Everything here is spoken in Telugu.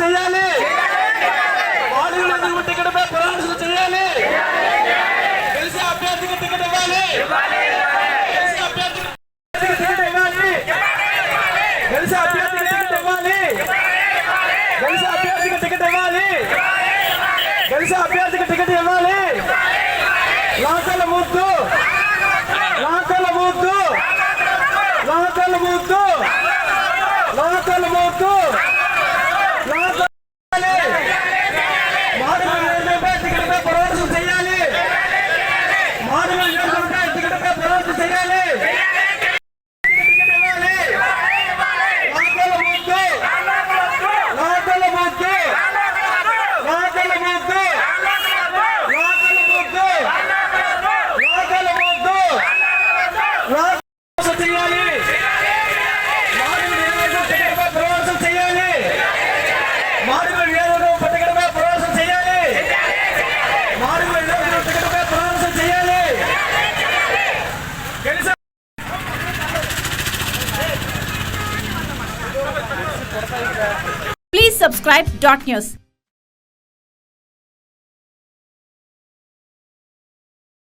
చేయాలి. బౌలింగ్ నిధులు టికెట్పై పురాణసులు చేయాలి. గెలిచే అభ్యర్థికి టికెట్ ఇవ్వాలి. గెలిచే ఇవ్వాలి. గెలిచే అభ్యర్థికి టికెట్ ఇవ్వాలి. గెలిచే అభ్యర్థికి టికెట్ ఇవ్వాలి. గెలిచే అభ్యర్థికి టికెట్ ఇవ్వాలి. లాకల ముద్దు. లాకల ముద్దు. లాకల ముద్దు. Please subscribe dot news.